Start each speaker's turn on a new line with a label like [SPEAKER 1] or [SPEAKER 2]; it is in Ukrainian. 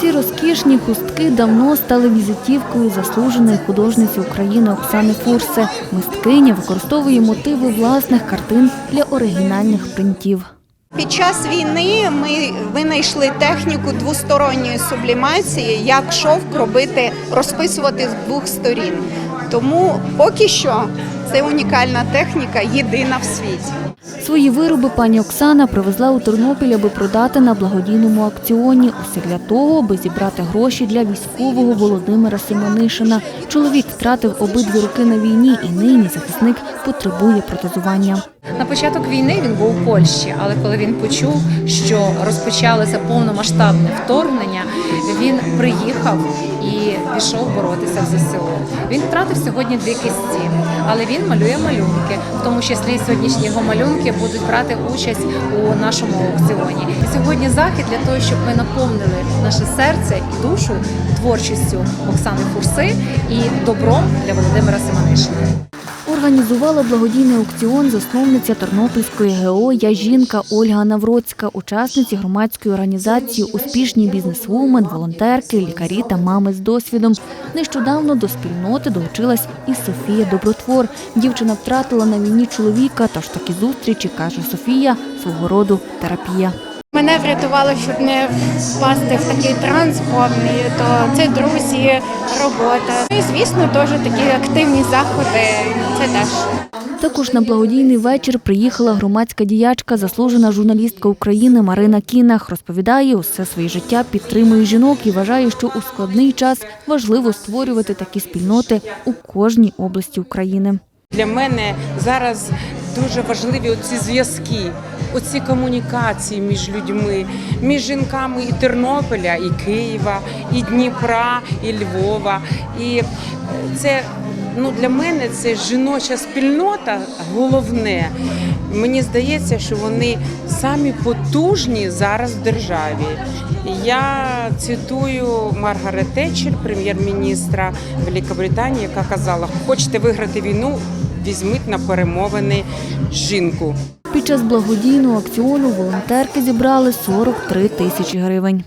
[SPEAKER 1] Ці розкішні хустки давно стали візитівкою заслуженої художниці України Оксани Фурсе. Мисткиня використовує мотиви власних картин для оригінальних принтів.
[SPEAKER 2] Під час війни ми винайшли техніку двосторонньої сублімації, як шовк робити, розписувати з двох сторін. Тому поки що це унікальна техніка, єдина в світі.
[SPEAKER 1] Свої вироби пані Оксана привезла у Тернопіль, аби продати на благодійному акціоні. Усе для того, аби зібрати гроші для військового Володимира Симонишина. Чоловік втратив обидві руки на війні, і нині захисник потребує протезування.
[SPEAKER 3] На початок війни він був у Польщі, але коли він почув, що розпочалося повномасштабне вторгнення, він приїхав і пішов боротися в ЗСУ. Він втратив сьогодні дві кисті, але він малює малюнки, в тому числі сьогоднішні його малюнки будуть брати участь у нашому аукціоні. Сьогодні захід для того, щоб ми наповнили наше серце і душу творчістю Оксани Фурси і добром для Володимира Симонишина.
[SPEAKER 1] Організувала благодійний аукціон засновниця Тернопільської ГО «Я жінка» Ольга Навроцька, учасниці громадської організації Успішні бізнесвумен, волонтерки, лікарі та мами з досвідом. Нещодавно до спільноти долучилась і Софія Добротвор. Дівчина втратила на війні чоловіка, тож такі зустрічі, каже Софія, свого роду терапія.
[SPEAKER 4] Мене врятувало, щоб не впасти в такий транс повний, то це друзі, робота. Ну і звісно, теж такі активні заходи. Це теж.
[SPEAKER 1] Також на благодійний вечір приїхала громадська діячка, заслужена журналістка України Марина Кінах. Розповідає, усе своє життя підтримує жінок і вважає, що у складний час важливо створювати такі спільноти у кожній області України.
[SPEAKER 5] Для мене зараз дуже важливі оці зв'язки, оці комунікації між людьми, між жінками і Тернополя, і Києва, і Дніпра, і Львова. І е, це ну, для мене це жіноча спільнота головне. Мені здається, що вони самі потужні зараз в державі. Я цитую Маргарет Тетчер, прем'єр-міністра Великобританії, яка казала: хочете виграти війну, візьміть на перемовини жінку.
[SPEAKER 1] Під час благодійного акціону волонтерки зібрали 43 тисячі гривень.